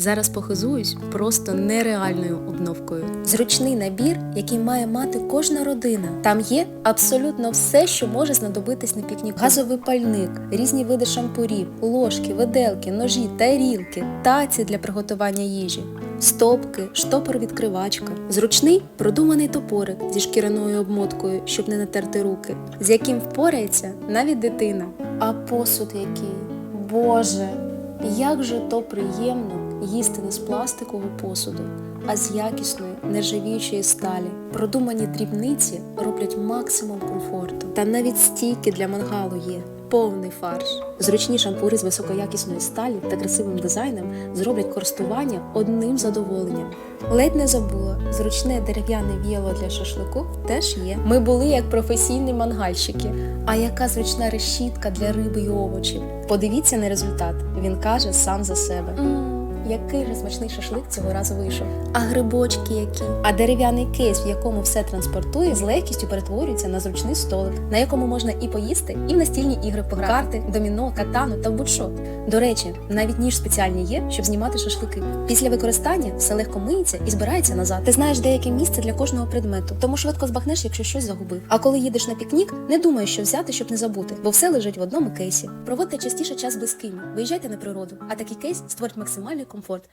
Зараз похизуюсь просто нереальною обновкою. Зручний набір, який має мати кожна родина. Там є абсолютно все, що може знадобитись на пікніку. Газовий пальник, різні види шампурів, ложки, виделки, ножі, тарілки, таці для приготування їжі, стопки, штопор-відкривачка. Зручний продуманий топорик зі шкіряною обмоткою, щоб не натерти руки, з яким впорається навіть дитина. А посуд який? Боже! Як же то приємно їсти не з пластикового посуду, а з якісної, нержавіючої сталі. Продумані дрібниці роблять максимум комфорту. Та навіть стійки для мангалу є. Повний фарш. Зручні шампури з високоякісної сталі та красивим дизайном зроблять користування одним задоволенням. Ледь не забула, зручне дерев'яне віяло для шашлику теж є. Ми були як професійні мангальщики. А яка зручна решітка для риби і овочів? Подивіться на результат. Він каже сам за себе. Який же смачний шашлик цього разу вийшов. А грибочки які? А дерев'яний кейс, в якому все транспортує, з легкістю перетворюється на зручний столик, на якому можна і поїсти, і в настільні ігри пограти, карти, доміно, катану та будь-що. До речі, навіть ніж спеціальні є, щоб знімати шашлики. Після використання все легко миється і збирається назад. Ти знаєш деяке місце для кожного предмету, тому швидко збагнеш, якщо щось загубив. А коли їдеш на пікнік, не думай, що взяти, щоб не забути, бо все лежить в одному кейсі. Проводьте частіше час близькими, виїжджайте на природу, а такий кейс створить максимальний комфорт. confort.